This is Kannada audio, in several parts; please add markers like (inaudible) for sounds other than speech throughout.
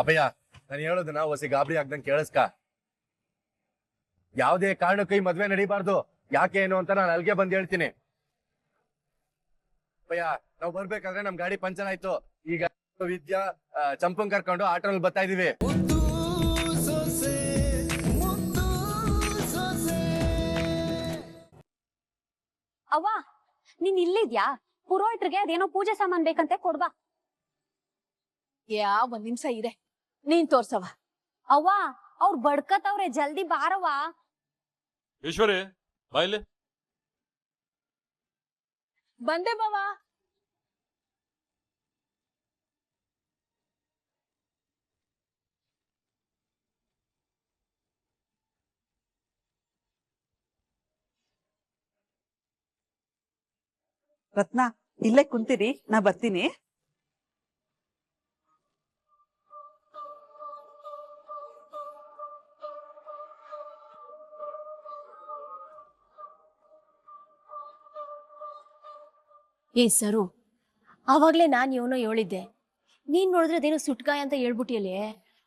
ಅಭಯ ನಾನು ಹೇಳೋದನ್ನ ಹೊಸಿ ಗಾಬರಿ ಆಗ್ದಂಗೆ ಕೇಳಿಸ್ಕ. ಯಾವುದೇ ಕಾರಣಕ್ಕೂ ಈ ಮದ್ವೆ ನಡಿಬಾರ್ದು. ಯಾಕೆ ಏನು ಅಂತ ನಾನು ಅಲ್ಗೆ ಬಂದು ಹೇಳ್ತೀನಿ. ಅಭಯ ನಾವು ಬರ್ಬೇಕಾದ್ರೆ ನಮ್ ಗಾಡಿ ಪಂಚರ್ ಆಯ್ತು. ಈಗ ವಿದ್ಯಾ ಚಂಪಂಗ್ ಕರ್ಕೊಂಡು ಆಟೋನಲ್ಲಿ ಬರ್ತಾ ಇದೀವಿ. ಅವ್ವ ನೀನ್ ಇಲ್ಲಿದ್ಯಾ? ಪುರೋಹಿತ್ರಿಗೆ ಅದೇನೋ ಪೂಜೆ ಸಾಮಾನ್ ಬೇಕಂತೆ ಕೊಡ್ಬಾ. ಯಾ ಒಂದ್ ನಿಮಿಷ ಇದೆ ನೀನ್ ತೋರ್ಸವ ಅವ್ವ ಅವ್ರ ಬಡ್ಕತವ್ರೆ ಜಲ್ದಿ ಬಾರವ್ವ. ಈಶ್ವರಿ ಬಾಯ್ಲಿ ಬಂದೆ ಬಾವ ರತ್ನ ಇಲ್ಲೇ ಕುಂತೀರಿ ನಾ ಬರ್ತೀನಿ. ಏ ಸರು ಆವಾಗ್ಲೇ ನಾನು ಇವನೋ ಹೇಳಿದ್ದೆ. ನೀನು ನೋಡಿದ್ರೆ ಅದೇನೋ ಸುಟ್ಕಾಯ ಅಂತ ಹೇಳ್ಬಿಟ್ಟಿಯಲ್ಲೇ?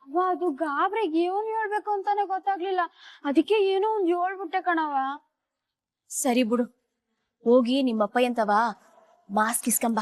ಅವ್ವ ಅದು ಗಾಬ್ರಿಗೆ ಏನ್ ಹೇಳ್ಬೇಕು ಅಂತಾನೆ ಗೊತ್ತಾಗ್ಲಿಲ್ಲ. ಅದಕ್ಕೆ ಏನೋ ಒಂದ್ ಹೇಳ್ಬಿಟ್ಟೆ ಕಣವ ಸರಿ ಬಿಡು ಹೋಗಿ ನಿಮ್ಮಪ್ಪ ಎಂತವಾ ಮಾಸ್ಕ್ ಇಸ್ಕಂಬ.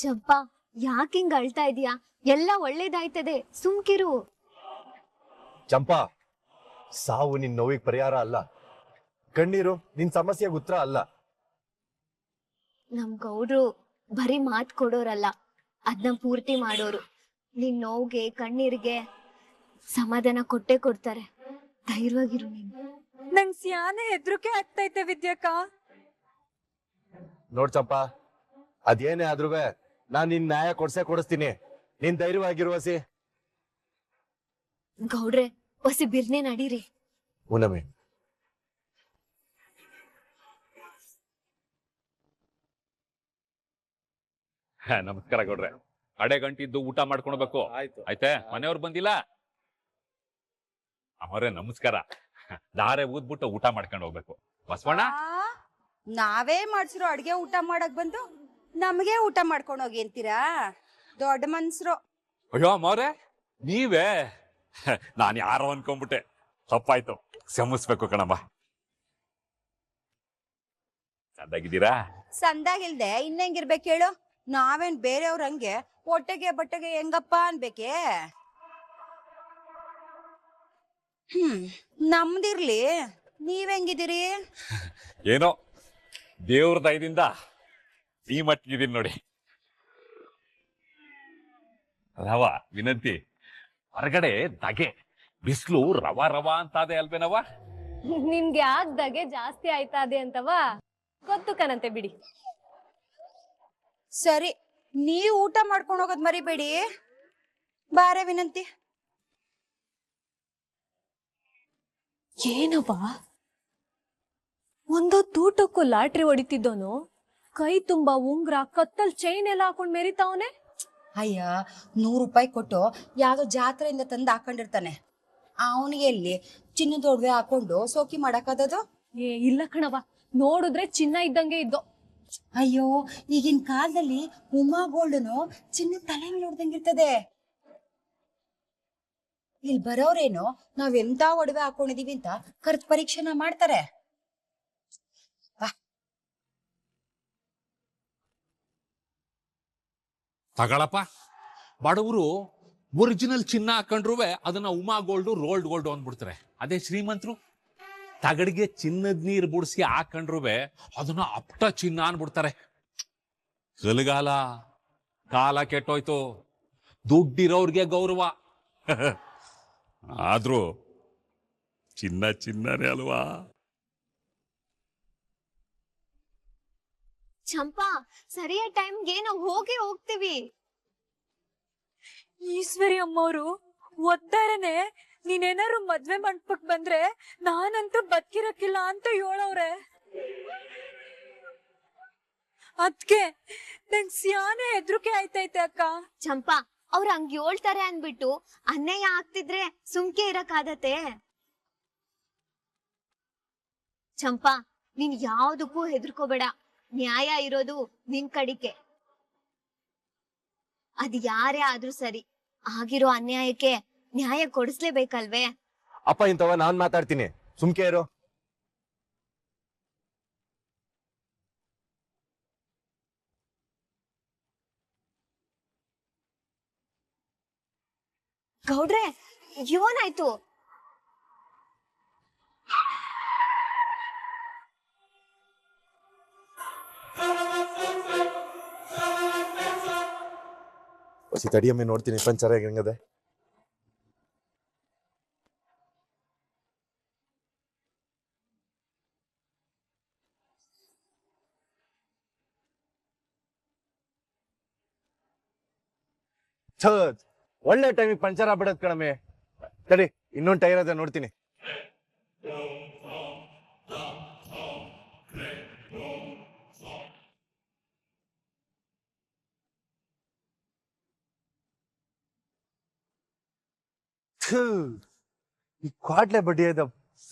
ಚಂಪಾ ಯಾಕೆ ಹಿಂಗ್ ಅಳ್ತಾ ಇದೀಯಾ? ಎಲ್ಲ ಒಳ್ಳೇದಾಯ್ತದೆ ಸುಮ್ಕಿರು. ಚಂಪಾ ಸಾವು ನಿನ್ ನೋವಿಗೆ ಪರಿಹಾರ ಅಲ್ಲ. ಕಣ್ಣೀರು ನಿನ್ ಸಮಸ್ಯೆಗೆ ಉತ್ತರ ಅಲ್ಲ. ನಮ್ ಗೌಡ್ರು ಬರೀ ಮಾತ್ ಕೊಡೋರಲ್ಲ ಅದ್ನ ಪೂರ್ತಿ ಮಾಡೋರು. ನಿನ್ ನೋವ್ಗೆ ಕಣ್ಣೀರ್ಗೆ ಸಮಾಧಾನ ಕೊಟ್ಟೆ ಕೊಡ್ತಾರೆ. ಧೈರ್ಯವಾಗಿರು ನೀನು. ನಂಗ್ ಸ್ಯಾನೆ ಹೆದ್ರಿಕೆ ಆಗ್ತೈತೆ ವಿದ್ಯಕ್ಕ. ನೋಡ್ ಚಂಪಾ ಅದೇನೇ ಆದ್ರೂ ನಾನ್ ನಿನ್ ನ್ಯಾಯ ಕೊಡ್ಸೇ ಕೊಡಿಸ್ತೀನಿ. ನೀನ್ ಧೈರ್ಯವಾಗಿರುವಸಿ ಗೌಡ್ರೆ ಹೊಸಿ ಬಿರ್ನೆ ನಡೀರಿ. ಹುನಮೆ ಹಾ, ನಮಸ್ಕಾರ ಗೌಡ್ರೆ. ಅಡೆ ಗಂಟಿದ್ದು ಊಟ ಮಾಡ್ಕೊಳ್ಬೇಕು. ಆಯ್ತು. ಆಯ್ತೆ? ಮನೆಯವ್ರು ಬಂದಿಲ್ಲ? ಅವರೇ ನಮಸ್ಕಾರ. ದಾರೆ ಊದ್ಬಿಟ್ಟು ಊಟ ಮಾಡ್ಕೊಂಡು ಹೋಗ್ಬೇಕು. ಬಸವಣ್ಣ? ಆ, ನಾವೇ ಮಾಡ್ಸಿರೋ ಅಡ್ಗೆ ಊಟ ಮಾಡಕ್ ಬಂದು ನಮಗೆ ಊಟ ಮಾಡ್ಕೊಂಡು ಹೋಗಿ ಅಂತೀರಾ? ದೊಡ್ಡ ಮನ್ಸರು. ಅಯ್ಯೋ ಮೋರೆ ನೀವೇ? (laughs) ನಾನು ಯಾರೋ ಅನ್ಕೊಂಡ್ಬಿಟ್ಟೆ. ತಪ್ಪಾಯ್ತು. ಕ್ಷಮಿಸ್ಬೇಕು ಕಣಮ್ಮ. ಚಂದಾಗಿದ್ದೀರಾ? ಸಂದಾಗಿಲ್ದೆ ಇನ್ನೆಂಗಿರ್ಬೇಕು ಹೇಳು? ನಾವೇನ್ ಬೇರೆಯವ್ರ ಹಂಗೆ? ಹೊಟ್ಟೆಗೆ ಬಟ್ಟೆಗೆ ಹೆಂಗಪ್ಪ ಅನ್ಬೇಕೆ? ಹ್ಮ್ ನಮ್ದಿರ್ಲಿ. ನೀವ್ ಹೆಂಗಿದ್ದೀರಿ? (laughs) ಏನೋ ದೇವ್ರ ದಯದಿಂದ ಈ ಮಟ್ಟಿದ್ದೀನಿ ನೋಡಿ. ರವ ವಿನಂತಿ. ಹೊರಗಡೆ ದಗೆ ಬಿಸಿಲು ರವ ರವ ಅಂತಾದೆ ಅಲ್ವೇನವ ನಿಮ್ಗೆ ಆಗ್ದಾಗೆ ದಗೆ ಜಾಸ್ತಿ ಆಯ್ತಾ ಅದೇ ಅಂತವ ಗೊತ್ತು ಕಣಂತೆ ಬಿಡಿ. ಸರಿ ನೀವ್ ಊಟ ಮಾಡ್ಕೊಂಡು ಹೋಗೋದ್ ಮರಿಬೇಡಿ. ಬಾರೆ ವಿನಂತಿ. ಏನವ್ವ? ಒಂದೊತ್ತು ಊಟಕ್ಕೂ ಲಾಟ್ರಿ ಹೊಡಿತಿದ್ದೋನು? ಕೈ ತುಂಬಾ ಉಂಗ್ರ ಕತ್ತಲ್ ಚೈನ್ ಎಲ್ಲ ಹಾಕೊಂಡ್ ಮೆರಿತಾವನೆ? ಅಯ್ಯ ನೂರು ರೂಪಾಯಿ ಕೊಟ್ಟು ಯಾವ್ದೋ ಜಾತ್ರೆಯಿಂದ ತಂದು ಹಾಕೊಂಡಿರ್ತಾನೆ. ಅವನಿಗೆ ಎಲ್ಲಿ? ಚಿನ್ನದ ಒಡವೆ ಹಾಕೊಂಡು ಸೋಕಿ ಮಾಡಕ್ಕಾದದು ಏ ಇಲ್ಲ ಕಣವ ನೋಡಿದ್ರೆ ಚಿನ್ನ ಇದ್ದಂಗೆ ಇದ್ದು. ಅಯ್ಯೋ ಈಗಿನ ಕಾಲದಲ್ಲಿ ಉಮಾ ಗೋಲ್ಡ್ನು ಚಿನ್ನ ತಲೆ ಮೇಲೆ ಇರ್ತದೆ ಇಲ್ಲಿ ಬರೋರೇನು ನಾವ್ ಎಂತ ಒಡವೆ ಹಾಕೊಂಡಿದೀವಿ ಅಂತ ಕರ್ತ್ ಪರೀಕ್ಷೆನ ಮಾಡ್ತಾರೆ. ತಗಳಪ್ಪ. ಬಡವರು ಒರಿಜಿನಲ್ ಚಿನ್ನ ಹಾಕೊಂಡ್ರು ಅದನ್ನ ಉಮಾ ಗೋಲ್ಡು ರೋಲ್ಡ್ ಗೋಲ್ಡ್ ಅಂದ್ಬಿಡ್ತಾರೆ. ಅದೇ ಶ್ರೀಮಂತರು? ತಗಡಿಗೆ ಚಿನ್ನದ ನೀರು ಬುಡಿಸಿ ಹಾಕೊಂಡ್ರು ಅದನ್ನ ಅಪ್ಟ ಚಿನ್ನ ಅನ್ಬಿಡ್ತಾರೆ ಕಲಗಾಲ, ಕಾಲ ಕೆಟ್ಟೋಯ್ತು. ದುಡ್ಡಿರೋರ್ಗೆ ಗೌರವ. (laughs) ಆದ್ರೂ ಚಿನ್ನ ಚಿನ್ನನೇ ಅಲ್ವಾ? ಚಂಪಾ ಸರಿಯ ಟೈಮ್ಗೆ ನಾವು ಹೋಗಿ ಹೋಗ್ತೀವಿ. ಈಶ್ವರಿ ಅಮ್ಮವ್ರು ಒತ್ತಾರನೆ ನೀನೇನಾರು ಮದ್ವೆ ಮಂಟಪಕ್ ಬಂದ್ರೆ ನಾನಂತೂ ಬದುಕಿರಕ್ಕಿಲ್ಲ ಅಂತ ಹೇಳವ್ರೆ. ಅದ್ಕೆ ನಂಗ್ ಸ್ಯಾನೆ ಹೆದ್ರಿಕೆ ಆಯ್ತೈತೆ ಅಕ್ಕ. ಚಂಪಾ ಅವ್ರ ಹಂಗ್ ಹೇಳ್ತಾರೆ ಅನ್ಬಿಟ್ಟು ಅನ್ಯಾಯ ಆಗ್ತಿದ್ರೆ ಸುಮ್ಕೆ ಇರಕ್ಕಾಗತ್ತೆ. ಚಂಪಾ ನೀನ್ ಯಾವ್ದಕ್ಕೂ ಹೆದರ್ಕೋಬೇಡ. ನ್ಯಾಯ ಇರೋದು ನಿನ್ ಕಡಿಕೆ. ಅದ್ ಯಾರೇ ಆದ್ರೂ ಸರಿ ಆಗಿರೋ ಅನ್ಯಾಯಕ್ಕೆ ನ್ಯಾಯ ಕೊಡಿಸ್ಲೇಬೇಕಲ್ವೇ? ಅಪ್ಪ ಇಂತವ ನಾನ್ ಮಾತಾಡ್ತೀನಿ. ಸುಮ್ಕೆ ಇರೋ. ಗೌಡ್ರೆ ಏನಾಯ್ತು ಮೇಲೆ ನೋಡ್ತೀನಿ ಪಂಚರ ಹೆಂಗದೆ? ಛತ್ ಒಳ್ಳೆ ಟೈಮಿಗೆ ಪಂಚರ್ ಆಗ್ಬಿಡತ್ ಕಣಮೆ ತಡಿ, ಇನ್ನೊಂದ್ ಟೈರ್ ಅದ ನೋಡ್ತೀನಿ. ಥು, ಈ ಕ್ವಾಟ್ಲೆ ಬಡ್ಡಿ ಆಯ್ತ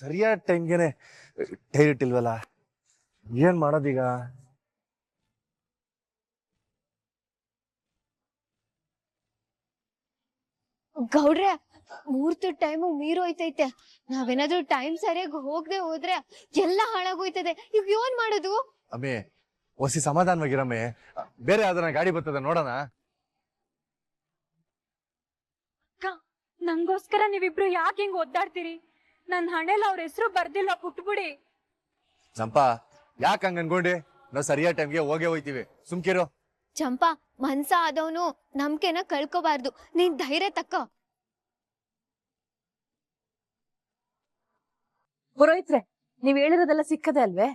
ಸರಿಯಾದ ಟೈಮ್ಗೆನೆ ಟೈರ್ ಇಟ್ಟಿಲ್ವಲ್ಲ? ಏನ್ ಮಾಡೋದೀಗ? ಗೌಡ್ರೆ ಮೂರ್ತಿ ಟೈಮು ಮೀರೋಯ್ತೈತೆ ನಾವೇನಾದ್ರೂ ಟೈಮ್ ಸರಿಯಾಗಿ ಹೋಗದೆ ಹೋದ್ರೆ ಎಲ್ಲ ಹಾಳಾಗೋಯ್ತದೆ. ಈಗ ಏನ್ ಮಾಡೋದು? ಅಮ್ಮೆ ಹೊಸಿ ಸಮಾಧಾನವಾಗಿರಮ್ಮೆ. ಬೇರೆ ಯಾವ್ದಾರ ಗಾಡಿ ಬರ್ತದೆ ನೋಡೋಣ? ನಂಗೋಸ್ಕರ ನೀವಿಬ್ರು ಯಾಕೆ ಹಿಂಗ್ ಒದ್ದಾಡ್ತೀರಿ? ನನ್ ಹಣೆಲ್ ಅವ್ರ ಹೆಸರು ಬರ್ದಿಲ್ಲ ಪುಟ್ಬಿಡಿ? ಚಂಪಾ ಯಾಕೆ ಹಂಗ ಅನ್ಕೊಂಡಿ? ನಾವ್ ಸರಿಯಾದ ಟೈಮ್ಗೆ ಹೋಗೇ ಹೋಯ್ತಿವಿ. ಸುಮ್ಕಿರು. ಚಂಪಾ ಮನ್ಸ ಆದವನು ನಂಬಿಕೆನ ಕಳ್ಕೋಬಾರ್ದು. ನೀನ್ ಧೈರ್ಯ ತಕ್ಕ. ಪುರೋಹಿತ್ರೆ ನೀವ್ ಹೇಳಿರೋದೆಲ್ಲ ಸಿಕ್ಕದೆ ಅಲ್ವೇ?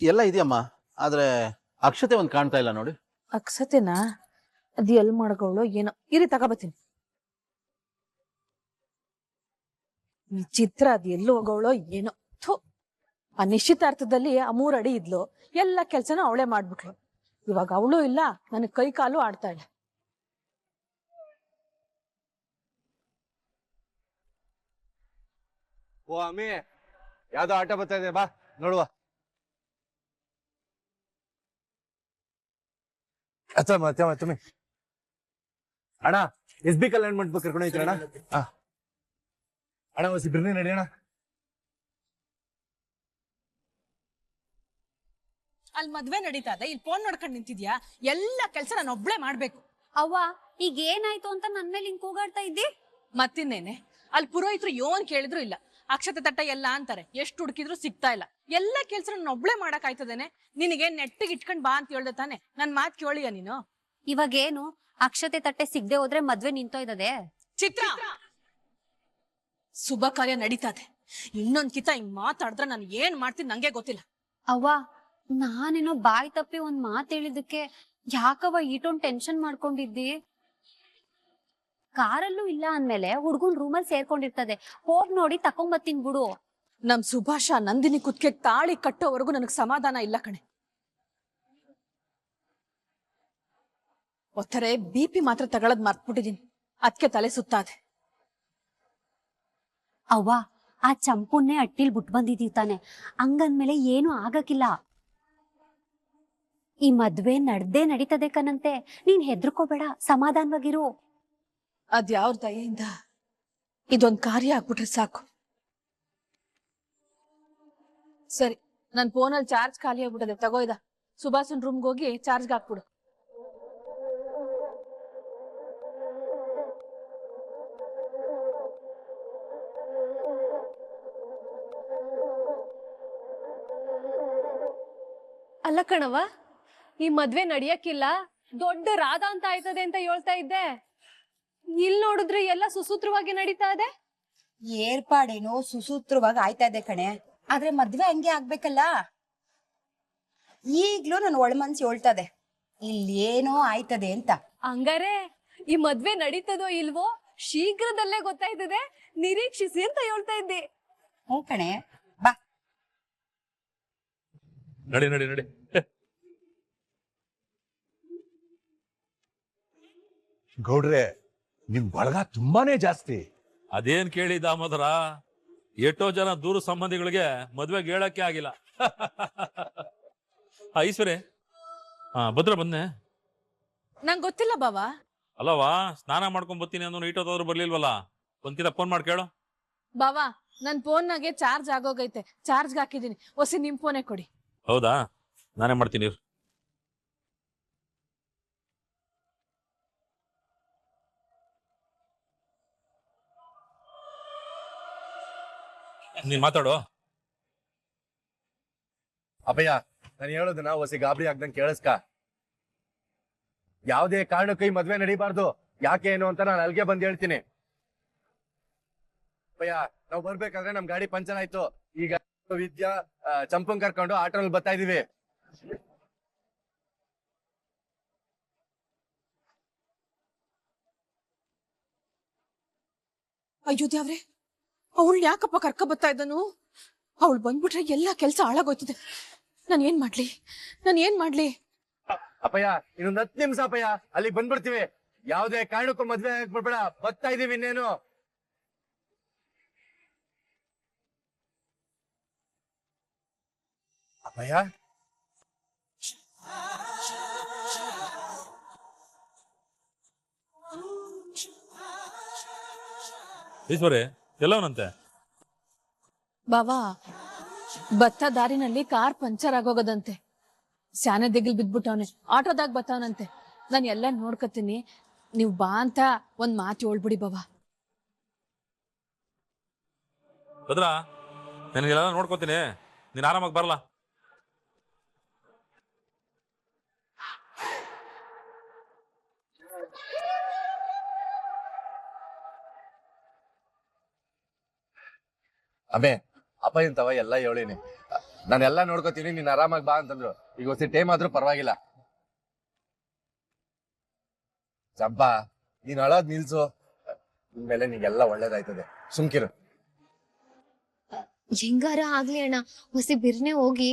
ಎಲ್ಲ ಇದೆಯಮ್ಮ. ಆದ್ರೆ ಅಕ್ಷತೆ ಒಂದ್ ಕಾಣ್ತಾ ಇಲ್ಲ ನೋಡಿ. ಅಕ್ಷತೆನಾ? ಅದ್ ಎಲ್ ಮಾಡ್ಕೊಳ್ಳೋ ಏನೋ. ಇರಿ ತಗೋಬತ್ತೀನಿ ವಿಚಿತ್ರ ಅದ್ ಎಲ್ಲಿ ಹೋಗೋಳೋ ಏನೋ. ಥು. ಆ ನಿಶ್ಚಿತಾರ್ಥದಲ್ಲಿ ಆ ಮೂರ್ ಅಡಿ ಇದ್ಲು. ಎಲ್ಲ ಕೆಲ್ಸನ ಅವಳೇ ಮಾಡ್ಬಿಟ್ಲು. ಇವಾಗ ಅವಳು ಇಲ್ಲ ನನಗ್ ಕೈ ಕಾಲು ಆಡ್ತಾಳೆ ಓ ಅಮ್ಮಿ ಯಾವ್ದೋ ಆಟ ಬರ್ತಾ ಇದೆ ಬಾ ನೋಡುವ. ಅಚ್ಚಮ್ಮ ಅಚ್ಚಮ್ಮ ತುಮಿ ಅಣ್ಣ ಎಸ್ ಬಿ ಕಲ್ಯಾಣ ಮಂಟಪ ಕರ್ಕೊಂಡು ಹೋಯ್ತೀರ ಅಣ್ಣ? ಹಾ. ಅಣ್ಣ ಹೊಸಿ ಬಿರ್ನಿ ನಡೆಯೋಣ ಅಲ್ಲಿ ಮದ್ವೆ ನಡೀತಾ ಇದೆ. ಇಲ್ಲಿ ಫೋನ್ ನೋಡ್ಕೊಂಡು ನಿಂತಿದ್ಯಾ? ಎಲ್ಲ ಕೆಲಸ ನಾನು ಒಬ್ಳೆ ಮಾಡ್ಬೇಕು. ಅವ್ವ ಈಗ ಏನಾಯ್ತು ಅಂತ ನನ್ ಮೇಲೆ ಹಿಂಗ್ ಕೂಗಾಡ್ತಾ ಇದ್ದಿ? ಮತ್ತಿನ್ನೇನೆ ಅಲ್ಲಿ ಪುರೋಹಿತರು ಯೋನ್ ಕೇಳಿದ್ರು ಇಲ್ಲ. ಅಕ್ಷತೆ ತಟ್ಟ ಎಲ್ಲ ಅಂತಾರೆ. ಎಷ್ಟು ಹುಡುಕಿದ್ರು ಸಿಗ್ತಾ ಇಲ್ಲ. ಎಲ್ಲ ಕೆಲಸ ನಾನು ಒಬ್ಳೆ ಮಾಡಕ್ ಆಯ್ತದೇನೆ? ನಿನಗೆ ನೆಟ್ಟಿಗೆ ಇಟ್ಕೊಂಡ್ ಬಾ ಅಂತ ಹೇಳ್ದೆ ತಾನೆ. ನನ್ ಮಾತ್ ಕೇಳಿಯ ನೀನು? ಇವಾಗೇನು ಅಕ್ಷತೆ ತಟ್ಟೆ ಸಿಗದೆ ಹೋದ್ರೆ ಮದ್ವೆ ನಿಂತೋಯ್ತದೆ? ಚಿತ್ರ! ಶುಭ ಕಾರ್ಯ ನಡೀತದೆ ಇನ್ನೊಂದ್ ಕಿತ ಹಿಂಗ್ ಮಾತಾಡಿದ್ರೆ ನಾನು ಏನ್ ಮಾಡ್ತೀನಿ ನಂಗೆ ಗೊತ್ತಿಲ್ಲ. ಅವ್ವ ನಾನೇನೋ ಬಾಯಿ ತಪ್ಪಿ ಒಂದ್ ಮಾತ್ ಹೇಳಿದಕ್ಕೆ ಯಾಕವ್ವ ಈಟೊಂದ್ ಟೆನ್ಷನ್ ಮಾಡ್ಕೊಂಡಿದ್ದಿ? ಕಾರಲ್ಲೂ ಇಲ್ಲ ಅಂದ್ಮೇಲೆ ಹುಡ್ಗನ್ ರೂಮಲ್ಲಿ ಸೇರ್ಕೊಂಡಿರ್ತದೆ. ಹೋಗ್ ನೋಡಿ ತಕೊಂಬತ್ತೀನಿ ಬಿಡು. ನಮ್ ಸುಭಾಷ ನಂದಿನಿ ಕುತ್ಕೆ ತಾಳಿ ಕಟ್ಟೋವರೆಗೂ ನನಗ್ ಸಮಾಧಾನ ಇಲ್ಲ ಕಣೆ. ಒತ್ತರೆ ಬಿ ಪಿ ಮಾತ್ರ ತಗೊಳದ್ ಮರ್ತ್ಬಿಟ್ಟಿದೀನಿ. ಅದಕ್ಕೆ ತಲೆ ಸುತ್ತಾದೆ. ಅವ್ವ, ಆ ಚಂಪುನ್ನೇ ಅಟ್ಟಿಲ್ ಬಿಟ್ ಬಂದಿದೀವ್ ತಾನೆ. ಹಂಗಂದ್ಮೇಲೆ ಏನು ಆಗಕ್ಕಿಲ್ಲ. ಈ ಮದ್ವೆ ನಡ್ದೇ ನಡೀತದೆ ಕನಂತೆ. ನೀನ್ ಹೆದ್ರಕೋಬೇಡ, ಸಮಾಧಾನವಾಗಿರು. ಅದ್ಯಾವ್ರ ದಯೆಯಿಂದ ಇದೊಂದ್ ಕಾರ್ಯ ಆಗ್ಬಿಟ್ರೆ ಸಾಕು. ಸರಿ, ನನ್ ಫೋನಲ್ಲಿ ಚಾರ್ಜ್ ಖಾಲಿ ಆಗ್ಬಿಟ್ಟದೆ ತಗೋಯ್ದ ಸುಭಾಷನ್ ರೂಮ್ಗೆ ಹೋಗಿ ಚಾರ್ಜ್ಗೆ ಹಾಕ್ಬಿಡು. ಕಣವ ಈ ಮದ್ವೆ ನಡಿಯಕ್ಕಿಲ್ಲ. ದೊಡ್ಡ ರಾಧ ಅಂತ ಆಯ್ತದೆ ಅಂತ ಹೇಳ್ತಾ ಇದ್ದೆ. ಇಲ್ ನೋಡಿದ್ರೆ ಎಲ್ಲ ಸುಸೂತ್ರವಾಗಿ ನಡೀತಾ ಇದೆ? ಏರ್ಪಾಡೇನೋ ಸುಸೂತ್ರವಾಗಿ ಆಯ್ತಾ ಇದೆ ಕಣೆ. ಆದ್ರೆ ಮದ್ವೆ ಹಂಗೆ ಆಗ್ಬೇಕಲ್ಲ? ಈಗ್ಲೂ ನನ್ ಒಳ ಮನ್ಸು ಹೇಳ್ತದೆ. ಇಲ್ಲಿ ಏನೋ ಆಯ್ತದೆ ಅಂತ. ಹಂಗಾರೆ ಈ ಮದ್ವೆ ನಡೀತದೋ ಇಲ್ವೋ ಶೀಘ್ರದಲ್ಲೇ ಗೊತ್ತಾಯ್ತದೆ. ನಿರೀಕ್ಷಿಸಿ ಅಂತ ಹೇಳ್ತಾ ಇದ್ದೆ. ಹ್ಞೂ ಕಣೆ. ಬಾ. ನಡಿ ನಡಿ ನಡಿ. ಗೌಡ್ರೆ ನಿಮ್ ಬಳಗ ತುಂಬಾನೇ ಜಾಸ್ತಿ. ಅದೇನ್ ಕೇಳಿ ದಾಮೋದರ? ಎಷ್ಟೋ ಜನ ದೂರ ಸಂಬಂಧಿಗಳಿಗೆ ಮದ್ವೆಗೆ ಹೇಳಕ್ಕೆ ಆಗಿಲ್ಲ. ಆ, ಈಶ್ವರಿ. ಹಾ ಭದ್ರ ಬಂದೆ ನಂಗೆ ಗೊತ್ತಿಲ್ಲ ಬಾವಾ. ಅಲ್ಲವಾ ಸ್ನಾನ ಮಾಡ್ಕೊಂಡ್ ಬರ್ತೀನಿ ಅನ್ನೋ ಇಟ್ಟೋದಾದ್ರು ಬರ್ಲಿಲ್ವಲ್ಲ? ಒಂದ್ಕಿತ ಫೋನ್ ಮಾಡಿ ಕೇಳು. ಬಾವ ನನ್ ಫೋನ್ನಾಗೆ ಚಾರ್ಜ್ ಆಗೋಗೈತೆ. ಚಾರ್ಜ್ಗೆ ಹಾಕಿದೀನಿ ಒಸಿ ನಿಮ್ ಫೋನೇ ಕೊಡಿ. ಹೌದಾ? ನಾನೇ ಮಾಡ್ತೀನಿ. ಇರು. ನೀನ್ ಮಾತಾಡು. ಅಭಯ ನಾನು ಹೇಳೋದನ್ನ ಹೊಸಿ ಗಾಬರಿ ಆಗ್ದಂಗೆ ಕೇಳಿಸ್ಕ. ಯಾವುದೇ ಕಾರಣಕ್ಕೂ ಈ ಮದ್ವೆ ನಡಿಬಾರ್ದು. ಯಾಕೆ ಏನು ಅಂತ ನಾನು ಅಲ್ಲಿಗೆ ಬಂದು ಹೇಳ್ತೀನಿ. ಅಪ್ಪಯ್ಯ ನಾವು ಬರ್ಬೇಕಾದ್ರೆ ನಮ್ ಗಾಡಿ ಪಂಚರ್ ಆಯ್ತು. ಈಗ ವಿದ್ಯಾ ಚಂಪಂಗ್ ಕರ್ಕೊಂಡು ಆಟೋನಲ್ಲಿ ಬರ್ತಾ ಇದೀವಿ. ಅಯೋಧ್ಯ ದೇವ್ರೆ ಅವಳು ಯಾಕಪ್ಪ ಕರ್ಕ ಬರ್ತಾ ಇದ್ದನು? ಅವಳು ಬಂದ್ಬಿಟ್ರೆ ಎಲ್ಲ ಕೆಲಸ ಹಾಳಾಗೋಯ್ತದೆ. ನಾನು ಏನ್ ಮಾಡ್ಲಿ? ನಾನು ಏನ್ ಮಾಡ್ಲಿ? ಅಪ್ಪಯ್ಯ ಇನ್ನೊಂದ್ ಹತ್ತು ನಿಮಿಷ ಅಪ್ಪಯ್ಯ. ಅಲ್ಲಿ ಬಂದ್ಬಿಡ್ತೀವಿ. ಯಾವ್ದೇ ಕಾರಣಕ್ಕೂ ಮದ್ವೆ ಆಗ್ಬಿಡ್ಬೇಡ. ಬರ್ತಾ ಇದೀವಿ ಇನ್ನೇನು. ಅಪ್ಪಯ್ಯ? ಈಶ್ವರಿ ಎಲ್ಲವನಂತೆ? ಬಾಬಾ ಭತ್ತ ದಾರಿನಲ್ಲಿ ಕಾರ್ ಪಂಚರ್ ಆಗೋಗದಂತೆ. ಸ್ಯಾನೆ ದಿಗಿಲ್ ಬಿದ್ಬಿಟ್ಟವನೆ. ಆಟೋದಾಗ ಬತ್ತವನಂತೆ. ನಾನು ಎಲ್ಲ ನೋಡ್ಕತೀನಿ. ನೀವು ಬಾ ಅಂತ ಒಂದ್ ಮಾತು ಹೇಳ್ಬಿಡಿ ಬಾಬಾ ಭದ್ರ ನಿನಗೆಲ್ಲ ನೋಡ್ಕೋತೀನಿ. ನೀನ್ ಆರಾಮಾಗಿ ಬರಲ್ಲ ಅಮ್ಮೆ ಅಪ್ಪ ಇಂತವ ಎಲ್ಲ ಹೇಳಿನಿ. ನಾನೆಲ್ಲ ನೋಡ್ಕೋತೀನಿ, ನೀನ್ ಆರಾಮಾಗಿ ಬಾ ಅಂತಂದ್ರು. ಈಗ ಹೊಸ ಟೈಮ್ ಆದ್ರೂ ಪರವಾಗಿಲ್ಲ. ಜಬ್ಬ, ನೀನ್ ಅಳೋದ್ ನಿಲ್ಸು. ಇನ್ಮೇಲೆ ನಿಂಗೆಲ್ಲ ಒಳ್ಳೇದಾಯ್ತದೆ. ಸುಮ್ಕಿರು. ಹೆಂಗಾರ ಆಗ್ಲಿ ಅಣ್ಣ ಹೊಸಿ ಬಿರ್ನೆ ಹೋಗಿ.